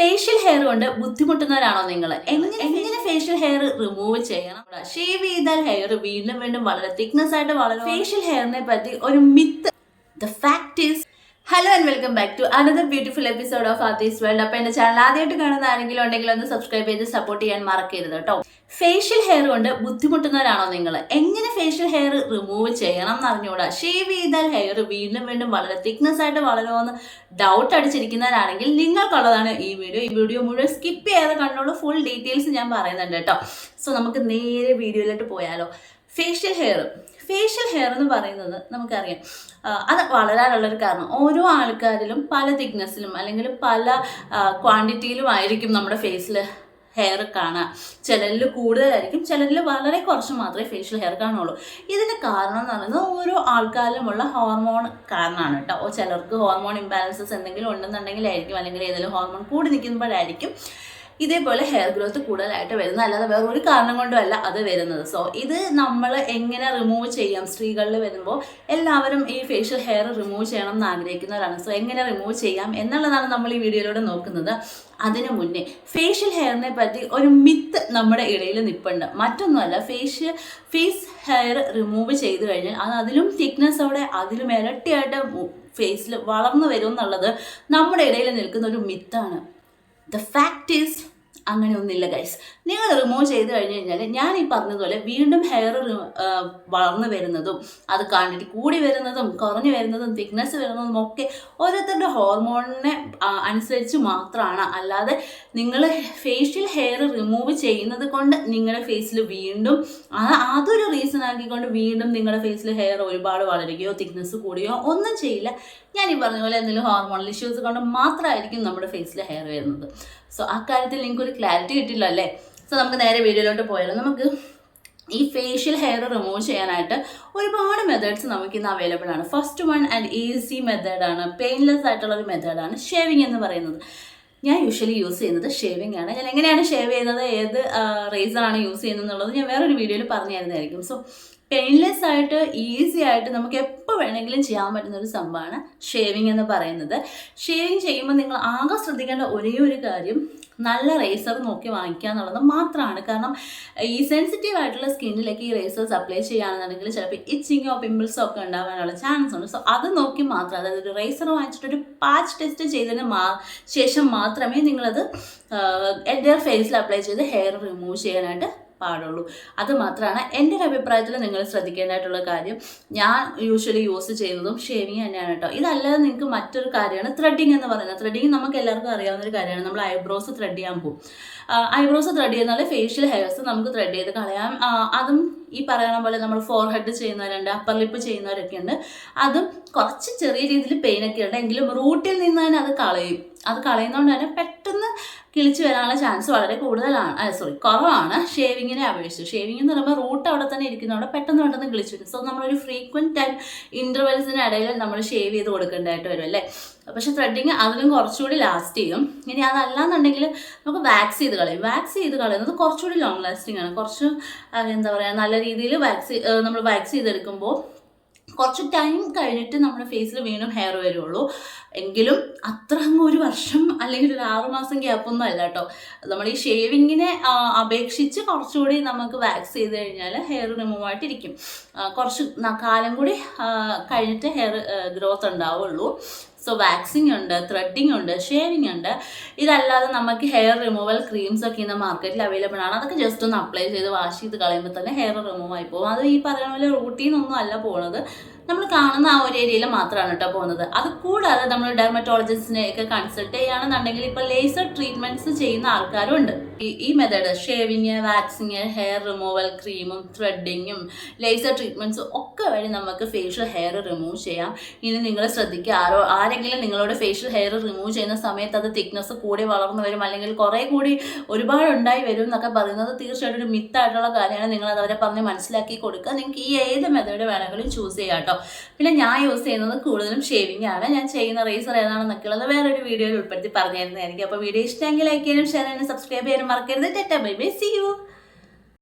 Facial hair കൊണ്ട് ബുദ്ധിമുട്ടുന്നവരാണോ നിങ്ങൾ എങ്ങനെ ഫേഷ്യൽ ഹെയർ റിമൂവ് ചെയ്യണം? ഷേവ് ചെയ്താൽ ഹെയർ വീണ്ടും വീണ്ടും വളരെ. തിക്നെസ് ആയിട്ട് വളരെ ഫേഷ്യൽ ഹെയറിനെ പറ്റി ഒരു myth the fact is hello and welcome back to another beautiful episode of Aarthi's world അപ്പോൾ എന്റെ ചാനൽ ആദ്യമായിട്ട് കാണുന്ന ആരെങ്കിലും ഉണ്ടെങ്കിൽ ഒന്ന് സബ്സ്ക്രൈബ് ചെയ്ത് സപ്പോർട്ട് ചെയ്യാൻ മറക്കരുത് കേട്ടോ. ഫേഷ്യൽ ഹെയർ കൊണ്ട് ബുദ്ധിമുട്ടുന്നവരാണോ നിങ്ങൾ? എങ്ങനെ ഫേഷ്യൽ ഹെയർ റിമൂവ് ചെയ്യണം എന്ന് അറിഞ്ഞുകൂടാ ഷേവ് ചെയ്താൽ ഹെയർ വീണ്ടും വീണ്ടും വളരെ തിക്നെസ് ആയിട്ട് വളരുമെന്ന് ഡൗട്ട് അടിച്ചിരിക്കുന്നവരാണെങ്കിൽ നിങ്ങൾക്കുള്ളതാണ് ഈ വീഡിയോ ഈ വീഡിയോ മുഴുവൻ സ്കിപ്പ് ചെയ്യാതെ കണ്ടോളൂ. ഫുൾ ഡീറ്റെയിൽസ് ഞാൻ പറയുന്നുണ്ട് കേട്ടോ. സോ നമുക്ക് നേരെ വീഡിയോയിലോട്ട് പോയാലോ. ഫേഷ്യൽ ഹെയർ ഫേഷ്യൽ ഹെയർ എന്ന് പറയുന്നത് നമുക്കറിയാം. അത് വളരാനുള്ളൊരു കാരണം. ഓരോ ആൾക്കാരിലും പല തിക്നെസ്സിലും അല്ലെങ്കിൽ പല ക്വാണ്ടിറ്റിയിലും ആയിരിക്കും നമ്മുടെ ഫേസിൽ ഹെയർ കാണുക ചിലരിൽ കൂടുതലായിരിക്കും ചിലരിൽ വളരെ കുറച്ച് മാത്രമേ ഫേഷ്യൽ ഹെയർ കാണുള്ളൂ. ഇതിന് കാരണം എന്ന് പറയുന്നത് ഓരോ ആൾക്കാരിലുമുള്ള ഹോർമോൺ കാരണമാണ് കേട്ടോ. ചിലർക്ക് ഹോർമോൺ ഇംബാലൻസസ് എന്തെങ്കിലും ഉണ്ടെന്നുണ്ടെങ്കിലായിരിക്കും അല്ലെങ്കിൽ ഏതെങ്കിലും ഹോർമോൺ കൂടി നിൽക്കുമ്പോഴായിരിക്കും ഇതേപോലെ ഹെയർ ഗ്രോത്ത് കൂടുതലായിട്ട് വരുന്നത്. അല്ലാതെ വേറെ ഒരു കാരണം കൊണ്ടും അല്ല അത് വരുന്നത്. സോ ഇത് നമ്മൾ എങ്ങനെ റിമൂവ് ചെയ്യാം? സ്ത്രീകളിൽ വരുമ്പോൾ എല്ലാവരും ഈ ഫേഷ്യൽ ഹെയർ റിമൂവ് ചെയ്യണം എന്ന് ആഗ്രഹിക്കുന്നവരാണ്. സോ എങ്ങനെ റിമൂവ് ചെയ്യാം എന്നുള്ളതാണ് നമ്മൾ ഈ വീഡിയോയിലൂടെ നോക്കുന്നത്. അതിനു മുന്നേ ഫേഷ്യൽ ഹെയറിനെ പറ്റി ഒരു മിത്ത് നമ്മുടെ ഇടയിൽ നിൽപ്പുണ്ട് മറ്റൊന്നുമല്ല ഫേഷ്യൽ ഫേസ് ഹെയർ റിമൂവ് ചെയ്ത് കഴിഞ്ഞാൽ അത് അതിലും തിക്നെസ്സോടെ അതിലും ഇരട്ടിയായിട്ട് ഫേസിൽ വളർന്നു വരും എന്നുള്ളത് നമ്മുടെ ഇടയിൽ നിൽക്കുന്ന ഒരു മിത്താണ് ദ ഫാക്ട് ഈസ് അങ്ങനെ ഒന്നില്ല ഗൈസ് നിങ്ങൾ റിമൂവ് ചെയ്ത് കഴിഞ്ഞ് കഴിഞ്ഞാൽ ഞാൻ ഈ പറഞ്ഞതുപോലെ വീണ്ടും ഹെയർ വളർന്നു വരുന്നതും അത് കണ്ടിട്ട് കൂടി വരുന്നതും കുറഞ്ഞു വരുന്നതും തിക്നെസ് വരുന്നതും ഒക്കെ ഓരോരുത്തരുടെ ഹോർമോണിനെ അനുസരിച്ച് മാത്രമാണ്. അല്ലാതെ നിങ്ങൾ ഫേഷ്യൽ ഹെയർ റിമൂവ് ചെയ്യുന്നത് കൊണ്ട് നിങ്ങളുടെ ഫേസിൽ വീണ്ടും അതൊരു റീസൺ ആക്കിക്കൊണ്ട് വീണ്ടും നിങ്ങളുടെ ഫേസിൽ ഹെയർ ഒരുപാട് വളരുകയോ തിക്നെസ് കൂടുകയോ ഒന്നും ചെയ്യില്ല. ഞാൻ ഈ പറഞ്ഞ പോലെ എന്തെങ്കിലും ഹോർമോണൽ ഇഷ്യൂസ് കൊണ്ട് മാത്രമായിരിക്കും നമ്മുടെ ഫേസിൽ ഹെയർ വരുന്നത്. സോ ആ കാര്യത്തിൽ നിങ്ങൾക്ക് ഒരു ക്ലാരിറ്റി കിട്ടില്ല അല്ലേ? സോ നമുക്ക് നേരെ വീഡിയോയിലോട്ട് പോയാലോ. നമുക്ക് ഈ ഫേഷ്യൽ ഹെയർ റിമൂവ് ചെയ്യാനായിട്ട് ഒരുപാട് മെത്തേഡ്സ് നമുക്ക് ഇന്ന് അവൈലബിൾ ആണ്. ഫസ്റ്റ് വൺ ആൻഡ് ഈസി മെത്തേഡാണ് പെയിൻലെസ് ആയിട്ടുള്ള ഒരു മെത്തേഡാണ് ഷേവിങ് എന്ന് പറയുന്നത്. ഞാൻ യൂഷ്വലി യൂസ് ചെയ്യുന്നത് ഷേവിംഗ് ആണ്. ഞാൻ എങ്ങനെയാണ് ഷേവ് ചെയ്യുന്നത്? ഏത് റേസറാണ് യൂസ് ചെയ്യുന്നത് എന്നുള്ളത് ഞാൻ വേറൊരു വീഡിയോയിൽ പറഞ്ഞു തരുന്നതായിരിക്കും സോ പെയിൻലെസ് ആയിട്ട് ഈസി ആയിട്ട് നമുക്ക് എപ്പോൾ വേണമെങ്കിലും ചെയ്യാൻ പറ്റുന്ന ഒരു സംഭവമാണ് ഷേവിങ് എന്ന് പറയുന്നത്. ഷേവിങ് ചെയ്യുമ്പോൾ നിങ്ങൾ ആകെ ശ്രദ്ധിക്കേണ്ട ഒരേ ഒരു കാര്യം നല്ല റേസർ നോക്കി വാങ്ങിക്കുക എന്നുള്ളത് മാത്രമാണ്. കാരണം ഈ സെൻസിറ്റീവ് ആയിട്ടുള്ള സ്കിന്നിലേക്ക് ഈ റേസേഴ്സ് അപ്ലൈ ചെയ്യുകയാണെന്നുണ്ടെങ്കിൽ ചിലപ്പോൾ ഇച്ചിങ്ങോ പിമ്പിൾസോ ഒക്കെ ഉണ്ടാകാനുള്ള ചാൻസ് ഉണ്ട്. സോ അത് നോക്കി മാത്രം അതായത് ഒരു റേസർ വാങ്ങിച്ചിട്ട് ഒരു പാച്ച് ടെസ്റ്റ് ചെയ്തതിന് മാ ശേഷം മാത്രമേ നിങ്ങളത് എന്റെ ഫേസിൽ അപ്ലൈ ചെയ്ത് ഹെയർ റിമൂവ് ചെയ്യാനായിട്ട് പാടുള്ളൂ. അത് മാത്രമാണ് എന്റെ ഒരു അഭിപ്രായത്തിൽ നിങ്ങൾ ശ്രദ്ധിക്കേണ്ടതായിട്ടുള്ള കാര്യം. ഞാൻ യൂഷ്വലി യൂസ് ചെയ്യുന്നതും ഷേവിങ് തന്നെയാണ് കേട്ടോ. ഇതല്ലാതെ നിങ്ങൾക്ക് മറ്റൊരു കാര്യമാണ് ത്രെഡിങ് എന്ന് പറയുന്നത്. ത്രെഡിങ് നമുക്ക് എല്ലാവർക്കും അറിയാവുന്ന ഒരു കാര്യമാണ്. നമ്മൾ ഐബ്രോസ് ത്രെഡ് ചെയ്യാൻ പോകും. ഐബ്രോസ് ത്രെഡ് ചെയ്യുന്നാൽ ഫേഷ്യൽ ഹെയർസ് നമുക്ക് ത്രെഡ് ചെയ്ത് കളയാം. അതും ഈ പറയണ പോലെ നമ്മൾ ഫോർ ഹെഡ് ചെയ്യുന്നവരുണ്ട് അപ്പർ ലിപ്പ് ചെയ്യുന്നവരൊക്കെ ഉണ്ട്. അതും കുറച്ച് ചെറിയ രീതിയിൽ പെയിൻ ഒക്കെ ഉണ്ട്. എങ്കിലും റൂട്ടിൽ നിന്ന് തന്നെ അത് കളയും. അത് കളയുന്നതുകൊണ്ട് തന്നെ പെട്ടെന്ന് കിളിച്ചു വരാനുള്ള ചാൻസ് വളരെ കൂടുതലാണ്. സോറി കുറവാണ്. ഷേവിങ്ങിനെ അപേക്ഷിച്ച്. ഷേവിംഗ് എന്ന് പറയുമ്പോൾ റൂട്ട് അവിടെ തന്നെ ഇരിക്കുന്നതുകൊണ്ട് പെട്ടെന്ന് പെട്ടെന്ന് കിളിച്ചു വരും. സോ നമ്മളൊരു ഫ്രീക്വന്റ് ടൈം ഇന്റർവെൽസിന് ഇടയിൽ നമ്മൾ ഷേവ് ചെയ്ത് കൊടുക്കേണ്ടതായിട്ട് വരും അല്ലേ? പക്ഷേ ത്രെഡിങ് അതിലും കുറച്ചുകൂടി ലാസ്റ്റ് ചെയ്യും. ഇനി അതല്ലാന്നുണ്ടെങ്കിൽ നമുക്ക് വാക്സ് ചെയ്ത് കളയും. വാക്സ് ചെയ്ത് കളയുന്നത് കുറച്ചുകൂടി ലോങ് ലാസ്റ്റിംഗ് ആണ്. കുറച്ച് എന്താ പറയുക നല്ല രീതിയിൽ വാക്സ് നമ്മൾ വാക്സ് ചെയ്തെടുക്കുമ്പോൾ കുറച്ച് ടൈം കഴിഞ്ഞിട്ട് നമ്മുടെ ഫേസിൽ വീണ്ടും ഹെയർ വരുള്ളൂ. എങ്കിലും അത്ര അങ്ങ് ഒരു വർഷം അല്ലെങ്കിൽ ഒരു ആറുമാസം ഗ്യാപ്പൊന്നും അല്ല കേട്ടോ. നമ്മൾ ഈ ഷേവിങ്ങിനെ അപേക്ഷിച്ച് കുറച്ചുകൂടി നമുക്ക് വാക്സ് ചെയ്ത് കഴിഞ്ഞാൽ ഹെയർ റിമൂവ് ആയിട്ടിരിക്കും. കുറച്ച് കാലം കൂടി കഴിഞ്ഞിട്ട് ഹെയർ ഗ്രോത്ത് ഉണ്ടാവുള്ളൂ. സോ വാക്സിങ് ഉണ്ട് ത്രെഡിങ് ഉണ്ട് ഷേവിങ് ഉണ്ട്. ഇതല്ലാതെ നമുക്ക് ഹെയർ റിമൂവൽ ക്രീംസ് ഒക്കെ ഇന്ന് മാർക്കറ്റിൽ അവൈലബിൾ ആണ്. അതൊക്കെ ജസ്റ്റ് ഒന്ന് അപ്ലൈ ചെയ്ത് വാഷ് ചെയ്ത് കളയുമ്പോൾ തന്നെ ഹെയർ റിമൂവ് ആയി പോകും. അത് ഈ പറയുന്ന പോലെ റൂട്ടീൻ ഒന്നും അല്ല പോണത്. നമ്മൾ കാണുന്ന ആ ഒരു ഏരിയയിൽ മാത്രമാണ് കേട്ടോ പോകുന്നത്. അത് കൂടാതെ നമ്മൾ ഡെർമറ്റോളജിസ്റ്റിനെ ഒക്കെ കൺസൾട്ട് ചെയ്യുകയാണെന്നുണ്ടെങ്കിൽ ഇപ്പോൾ ലേസർ ട്രീറ്റ്മെന്റ്സ് ചെയ്യുന്ന ആൾക്കാരും ഉണ്ട്. ഈ method shaving waxing hair removal ക്രീമും ത്രെഡിങ്ങും ലേസർ ട്രീറ്റ്മെന്റ്സും ഒക്കെ വഴി നമുക്ക് ഫേഷ്യൽ ഹെയർ റിമൂവ് ചെയ്യാം. ഇനി നിങ്ങൾ ശ്രദ്ധിക്കുക ആരോ ആരെങ്കിലും നിങ്ങളോട് ഫേഷ്യൽ ഹെയർ റിമൂവ് ചെയ്യുന്ന സമയത്ത് അത് തിക്നെസ് കൂടി വളർന്നു വരും അല്ലെങ്കിൽ കുറേ കൂടി ഒരുപാട് ഉണ്ടായി വരും എന്നൊക്കെ പറയുന്നത് തീർച്ചയായിട്ടും ഒരു മിത്തായിട്ടുള്ള കാര്യമാണ്. നിങ്ങൾ അത് അവരെ പറഞ്ഞ് മനസ്സിലാക്കി കൊടുക്കുക. നിങ്ങൾക്ക് ഈ ഏത് മെത്തേഡ് വേണമെങ്കിലും ചൂസ് ചെയ്യാം കേട്ടോ പിന്നെ ഞാൻ യൂസ് ചെയ്യുന്നത് കൂടുതലും ഷേവിംഗ് ആണ്. ഞാൻ ചെയ്യുന്ന റേസർ ഏതാണെന്നൊക്കെ ഉള്ളത് വേറൊരു വീഡിയോയിൽ ഉൾപ്പെടുത്തി പറഞ്ഞു എനിക്ക് അപ്പോൾ വീഡിയോ ഇഷ്ടമെങ്കിൽ ലൈക്ക് ചെയ്യാനും ഷെയർ ചെയ്യാനും സബ്സ്ക്രൈബ് ചെയ്യാനും മറക്കരുത്. Tata bye bye see you